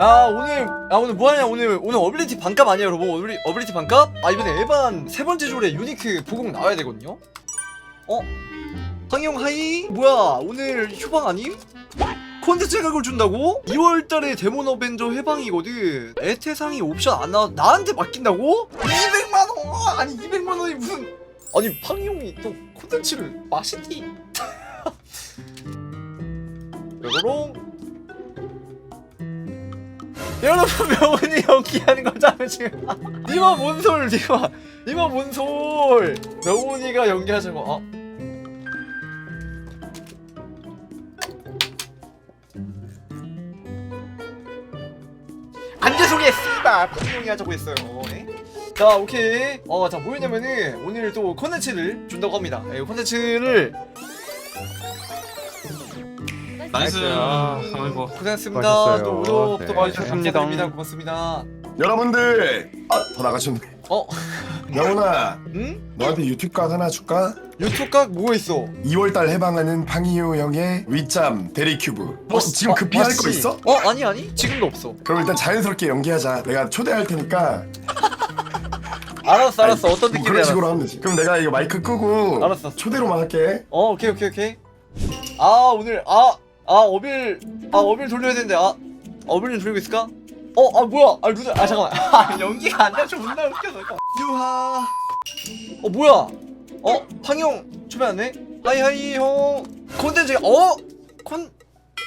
아 오늘 아 오늘 뭐하냐 오늘 오늘 어빌리티 반값 아니에요 여러분 어빌리, 어빌리티 반값? 아 이번에 에반 세 번째 줄에 유니크 보공 나와야 되거든요 어? 황영 하이? 뭐야 오늘 휴방 아님? 콘텐츠 가격을 준다고? 2월달에 데몬 어벤져 해방이거든 에테상이 옵션 안 나와 나한테 맡긴다고? 200만원 아니 200만원이 무슨 아니 황용이 또 콘텐츠를 마시니? 요로롱 여러분 명훈이 연기하는 거잖아 지금 니마 뭔솔 니마 니마 뭔솔 명훈이가 연기하자고 어? 안 죄송해 씨발 방송이 하자고 했어요 네? 자 오케이 어자 뭐였냐면은 오늘 또 컨텐츠를 준다고 합니다 예, 컨텐츠를 나이스. 아이고. 고생했습니다 수고하셨어요. 또 오도부터 네. 수고하셨습니다. 감사드립니다 고맙습니다 여러분들 아 더 나가셨네 어? 영훈아 응? 너한테 유튜브 각 하나 줄까? 유튜브 각 뭐가 있어 2월달 해방하는 방이효 형의 위짬 대리큐브 뭐 어, 지금 어, 급히 할 거? 있어? 어 아니 아니 지금도 없어 그럼 일단 자연스럽게 연기하자 내가 초대할 테니까 알았어 알았어 아니, 어떤 뭐 느낌이 그런 식으로 하면 되지 그럼 내가 이거 마이크 끄고 알았어. 초대로만 할게 어 오케이 오케이 오케이 아 오늘 아 아 어빌 아 어빌 돌려야 되는데 아 어빌 돌리고 있을까? 어 아 뭐야? 아 루저 아 잠깐만. 아 연기가 안 나서 존나 웃겨 잠깐 유하. 어 뭐야? 어 황영 초면왔네? 하이 하이 형 콘텐츠 어콘.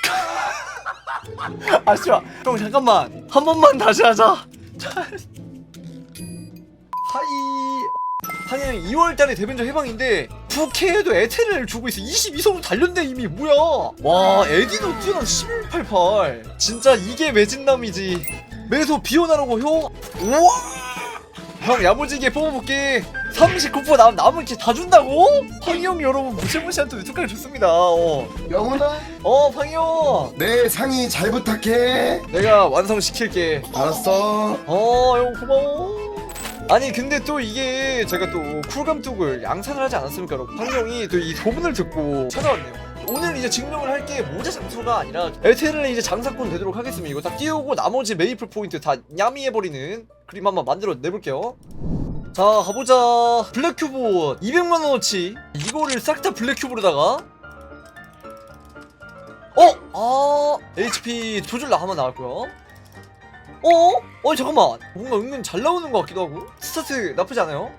아 씨발. 형 잠깐만. 한 번만 다시 하자. 하이. 한양 2월달에 대변자 해방인데 부캐에도 에테를 주고 있어. 22성으로 달렸네 이미. 뭐야? 와 에디도 뛰어난 1188 진짜 이게 매진남이지. 매소 비오나라고 형 우와! 형 야무지게 뽑아볼게. 39% 남, 남은 게다 준다고? 황형 여러분 무시무시한 또 유튜브까지 줬습니다. 어, 영훈아? 어 황형. 내 상의 잘 부탁해. 내가 완성시킬게. 알았어. 어, 형 고마워. 아니 근데 또 이게 제가 또 쿨감독을 양산을 하지 않았습니까? 여러분? 황영이 또 이 소문을 듣고 찾아왔네요. 오늘 이제 증명을 할 게 모자 장소가 아니라 에테르는 이제 장사꾼 되도록 하겠습니다. 이거 다 띄우고 나머지 메이플 포인트 다 야미해버리는 그림 한번 만들어 내볼게요. 자 가보자. 블랙큐브 200만원어치. 이거를 싹 다 블랙큐브로다가. 어? 아 HP 두 줄나 한번 나왔고요 어? 어 잠깐만. 뭔가 은근 잘 나오는 것 같기도 하고. 스타트 나쁘지 않아요?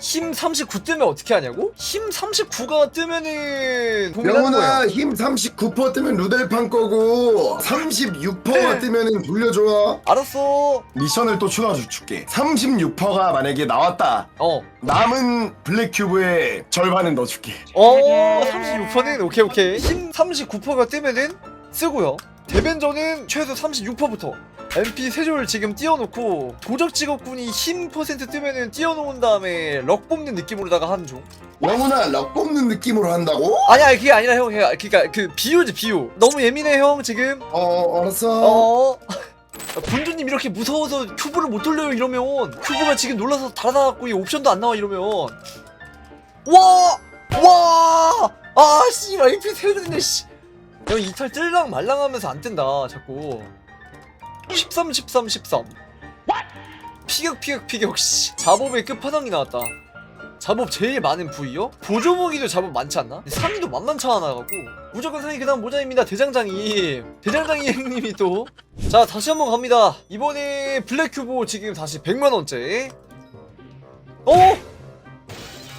힘 39 뜨면 어떻게 하냐고? 힘 39가 뜨면은 거예요 영훈아 힘39% 뜨면 루델판 거고 36%가 뜨면은 돌려줘 알았어. 미션을 또 추가 줄게. 36%가 만약에 나왔다. 어. 남은 블랙큐브의 절반은 넣어줄게. 어, 36%는 오케이 오케이. 힘 39%가 뜨면은 쓰고요. 대변전은 최소 36%부터 MP 세줄 지금 띄워놓고 도적 직업군이 힘 퍼센트 뜨면은 띄워놓은 다음에 럭 뽑는 느낌으로다가 하는 중. 영훈아 럭 뽑는 느낌으로 한다고? 아니 아니 그게 아니라 형 그니까 그니까 그 비유지 비유. 너무 예민해 형 지금. 어 알았어. 어. 군주님 이렇게 무서워서 큐브를 못 돌려요 이러면. 큐브가 지금 놀라서 달아나갖고 이 옵션도 안 나와 이러면. 와 와! 아씨 AP 세는데 씨형 이탈 뜰랑 말랑 하면서 안 뜬다 자꾸 13 13 13 피격 피격 피격 씨. 자법의 끝판왕이 나왔다. 자법 제일 많은 부위요? 보조무기도 자법 많지 않나? 상의도 만만치 않아갖고. 무조건 상의 그다음 모자입니다 대장장님. 대장장이 형님이 또 자 다시 한번 갑니다. 이번에 블랙큐브 지금 다시 100만원째 어?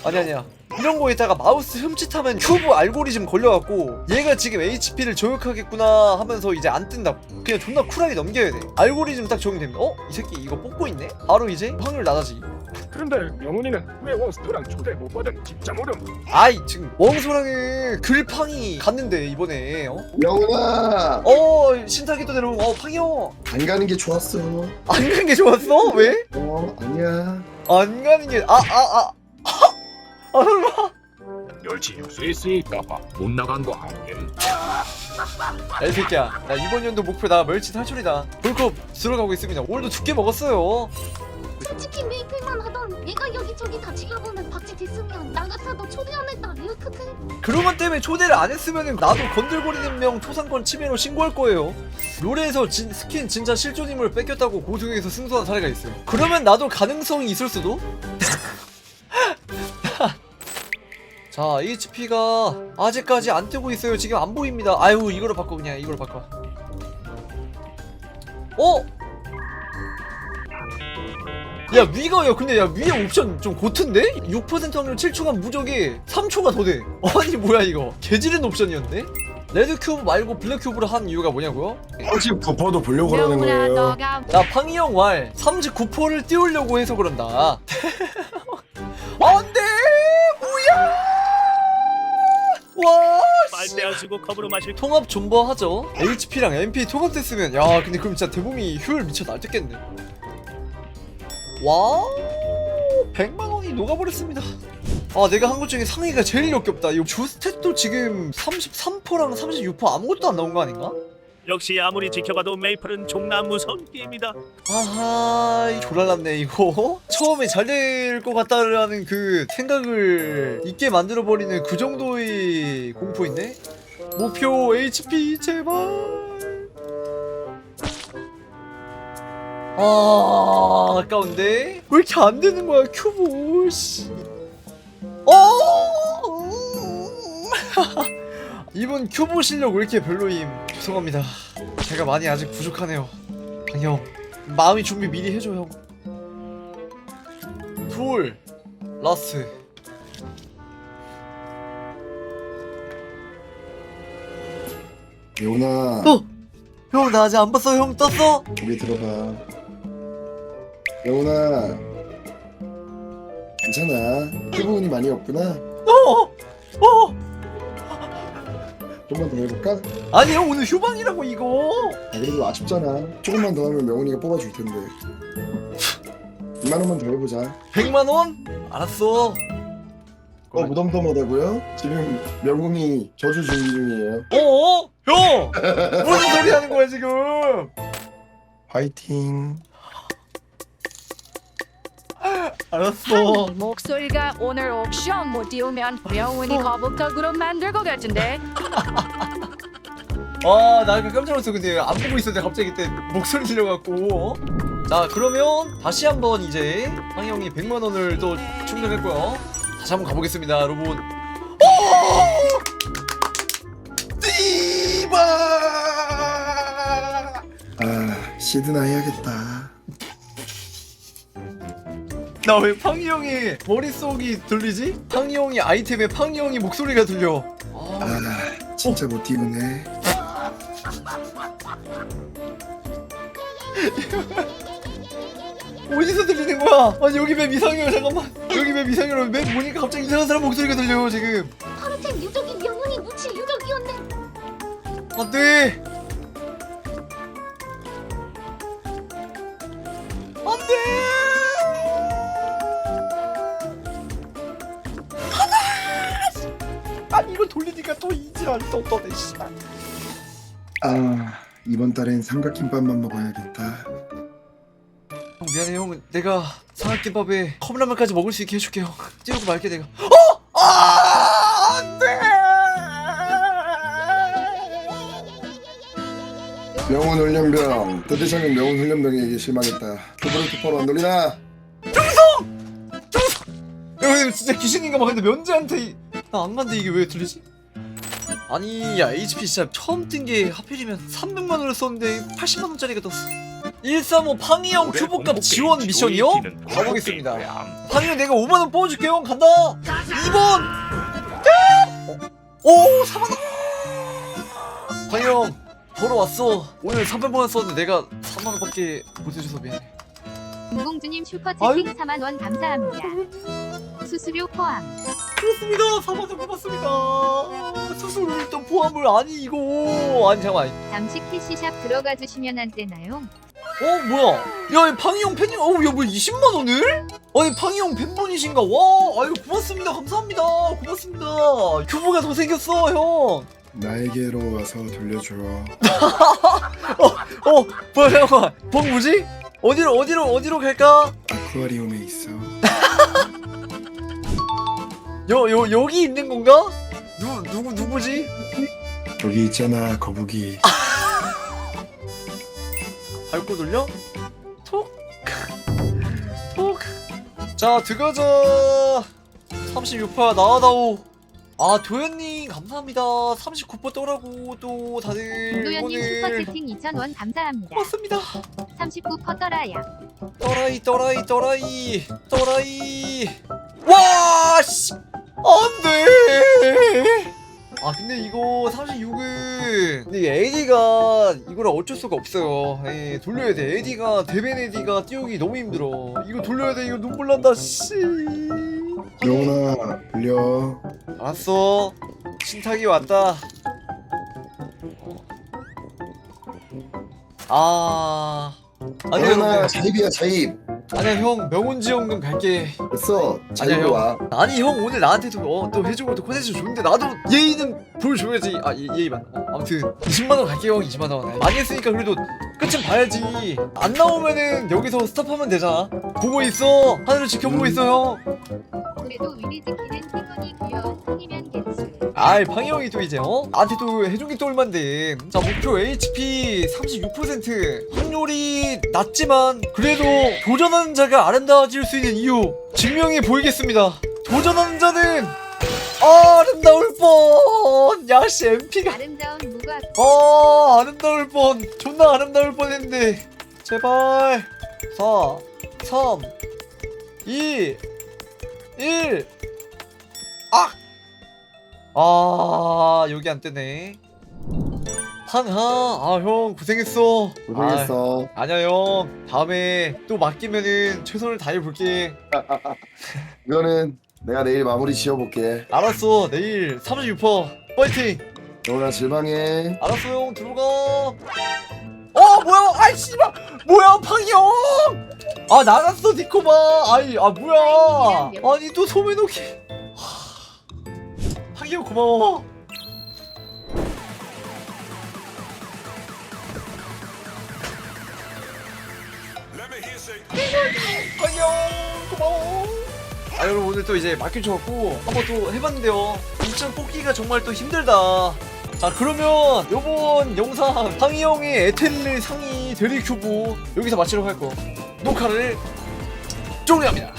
아니 아니야 이런 거에다가 마우스 흠칫하면 큐브 알고리즘 걸려갖고 얘가 지금 HP를 저격하겠구나 하면서 이제 안 뜬다고. 그냥 존나 쿨하게 넘겨야 돼. 알고리즘 딱 적용됩니다 어? 이 새끼 이거 뽑고 있네? 바로 이제 확률 낮아지기. 그런데 영훈이는 왜 원스토랑 초대 못 받은 진짜 모름. 아이 지금 웡소랑은 글팡이 갔는데 이번에 어? 영훈아! 어 신타기도 내려오 어 팡이요! 안 가는 게 좋았어. 안 가는 게 좋았어? 왜? 어 아니야. 안 가는 게 아 아 아 아 설마 멸치 육수 있으니까 못 나간 거 아님 야, 이 새끼야. 나 이번 연도 목표 나 멸치 탈출이다. 볼컵 들어가고 있습니다. 오늘도 두께 먹었어요. 솔직히 메이플만 하던 얘가 여기저기 다 지켜보는 박쥐 됐으면 나 같아도 초대 안 했다 그런 것 때문에 초대를 안 했으면 나도 건들거리는 명 초상권 침해로 신고할 거예요. 롤에서 진, 스킨 진짜 실존임을 뺏겼다고 고소해서 승소한 사례가 있어요. 그러면 나도 가능성이 있을 수도? 자, HP가 아직까지 안 뜨고 있어요. 지금 안 보입니다. 아유, 이거로 바꿔 그냥 이거로 바꿔. 어? 야 위가 야 근데 야 위에 옵션 좀 고트인데? 6% 확률 7초간 무적이 3초가 더 돼. 아니 뭐야 이거 개지른 옵션이었네? 레드 큐브 말고 블랙 큐브를 한 이유가 뭐냐고요? 39%도 보려고 그러는 거예요. 나 팡이형 왈 39%를 띄우려고 해서 그런다. 빨대 안 쓰고 컵으로 마실 통합 존버 하죠. HP랑 MP 통합됐으면 야 근데 그럼 진짜 대범이 효율 미쳐 날뛰겠네. 와우 100만 원이 녹아버렸습니다. 아 내가 한 것 중에 상위가 제일 역겹다. 이거 주스탯도 지금 33%랑 36% 아무것도 안 나온 거 아닌가? 역시 아무리 지켜봐도 메이플은 존나 무서운 게임이다. 아하 이 조랄났네 이거. 처음에 잘 될 것 같다라는 그 생각을 있게 만들어버리는 그 정도의 공포인데? 목표 HP 제발. 아 아까운데? 왜 이렇게 안 되는 거야 큐브? 씨 이분 큐브 실력 왜 이렇게 별로임 죄송합니다 제가 많이 아직 부족하네요 방형 마음의 준비 미리 해줘 형. 둘 라스. 예원아, 어! 형 나 아직 안 봤어 형 떴어? 여기 들어봐. 예원아, 괜찮아. 피부운이 많이 없구나. 어! 어! 좀만 더 해볼까? 아니 형 오늘 휴방이라고 이거. 아, 그래도 아쉽잖아. 조금만 더 하면 명훈이가 뽑아줄 텐데. 2만 원만 더 해보자. 100만 원? 알았어. 어, 무덤덤하다고요? 지금 명훈이 저주 준비 중이에요. 어? 형! 무슨 소리 하는 거야 지금? 화이팅. 알았어. 목소리가 오늘 옥션 못 띄우면 명운이 거북떡으로 만들 것 같은데 아, 나 깜짝 놀랐어. 근데 안 보고 있었는데 갑자기 그때 목소리 들려갖고. 자, 그러면 다시 한번 이제 황희 형이 100만 원을 또 충전했고요. 다시 한번 가보겠습니다, 여러분. 오! 디바! 아, 시드나 해야겠다. 나 왜 팡이 형의 머릿속이 들리지? 팡이 형이 아이템에 팡이 형이 목소리가 들려. 아, 아, 진짜 못 띄우네. 어디서 들리는 거야? 아니 여기 맵 이상해요 잠깐만 여기 맵 이상해요 맵 보니까 갑자기 이상한 사람 목소리가 들려요 지금 하루템 유적이 명운이 묻힐 유적이었네 안돼 안돼 이걸 돌리니까 또 이지랄 또 떠네 씨발 아, 이번 달엔 삼각김밥만 먹어야겠다. 형 미안해 형 내가 삼각김밥에 컵라면까지 먹을 수 있게 해줄게 형 찌우고 말게 내가 어! 아 안돼 명훈 훈련병. 드디어는 명훈 훈련병에게 실망했다. 그거를 투포로 안 돌리나? 야, 진짜 귀신인가 봐. 근데 면제한테 나안 간데 이게 왜 들리지? 아니, 야, HP 진짜 처음 뜬 게 하필이면 300만 원을 썼는데 80만 원짜리가 떴어. 135 팡이형 큐브값 지원 미션이요? 가보겠습니다. 팡이형 내가 5만 원 뽑아줄게 형 간다. 2번. 오, 4만 원. 팡이형 보러 왔어. 오늘 300만 원 썼는데 내가 4만 원밖에 못 해줘서 미안해. 김공주님 아유. 슈퍼채팅 4만 원 감사합니다 수수료 포함 그렇습니다. 4만 원 뽑았습니다. 수수료 일단 포함을 아니 이거 아니 잠깐. 잠시 캐시샵 들어가 주시면 안 되나요? 어 뭐야? 야, 이 팡이 형 팬이 어우 야뭐 20만 원을? 아니 팡이 형 팬분이신가? 와, 아이고 고맙습니다. 감사합니다. 고맙습니다. 규모가 더 생겼어, 형. 나에게로 와서 돌려줘. 어, 뭐야 잠깐만. 복 뭐지? 어디로 어디로 어디로 갈까? 아쿠아리움에 있어. 여, 여, 여기 있는 건가? 누, 누구, 누구지? 여기 있잖아 거북이. 밟고 돌려? 톡! 톡! 자, 들어가자! 36%야, 나와다오! 아, 도현님, 감사합니다. 39% 떠라고, 또, 다들. 김도현님 오늘. 슈퍼채팅 2,000원 감사합니다. 고맙습니다. 39 퍼더라야. 떠라이, 떠라이, 떠라이, 떠라이. 와, 씨! 안 돼! 아, 근데 이거 36은. 근데 AD가 이거를 어쩔 수가 없어요. 예, 돌려야 돼. AD가, 대변 AD가 띄우기 너무 힘들어. 이거 돌려야 돼. 이거 눈물 난다, 씨. 영훈아 돌려. 알았어. 신탁이 왔다. 아. 아니야, 영훈아 형. 자입이야 자입. 아니야, 형. 명운지원금 갈게. 됐어. 아니야, 형. 와. 아니, 형 오늘 나한테도 어, 또 해주고 또 콘텐츠 좋은데 나도 예의는 보여줘야지. 아, 예, 예의 맞나? 어, 아무튼 20만원 갈게요, 형. 20만원. 많이 했으니까 그래도 끝은 봐야지. 안 나오면은 여기서 스탑하면 되잖아. 보고 있어. 하늘을 지켜보고 있어, 형. 그래도 위리 지키는 팀원이 괜찮. 아이 방이 형이 또 이제 어? 나한테 또 해준 게또 얼만데. 자 목표 HP 36% 확률이 낮지만 그래도 도전하는 자가 아름다워질 수 있는 이유 증명해 보이겠습니다. 도전하는 자는 아름다울 뻔. 야씨 MP가. 아름다운 무과 아 아름다울 뻔. 존나 아름다울 뻔했는데. 제발. 4 3 2 1 아! 아 여기 안 뜨네. 한하. 아 형 고생했어. 고생했어. 아, 아니야 형. 다음에 또 맡기면은 최선을 다해 볼게. 이거는 내가 내일 마무리 지어볼게. 알았어. 내일 36% 파이팅! 영훈아 질방해. 알았어 형. 들어가. 어 뭐야? 아이 씨발. 뭐야 팡이 형아 나갔어 니코바 아이 아 뭐야? 아니 또 소매놓기. 하, 형 고마워. 고마워. 아 여러분 오늘 또 이제 맡겨줘갖고 한번 또 해봤는데요. 인천 뽑기가 정말 또 힘들다. 자 그러면 요번 영상 상희 형의 에텔레 상위 대리 큐브 여기서 마치려고 할거. 녹화를 종료합니다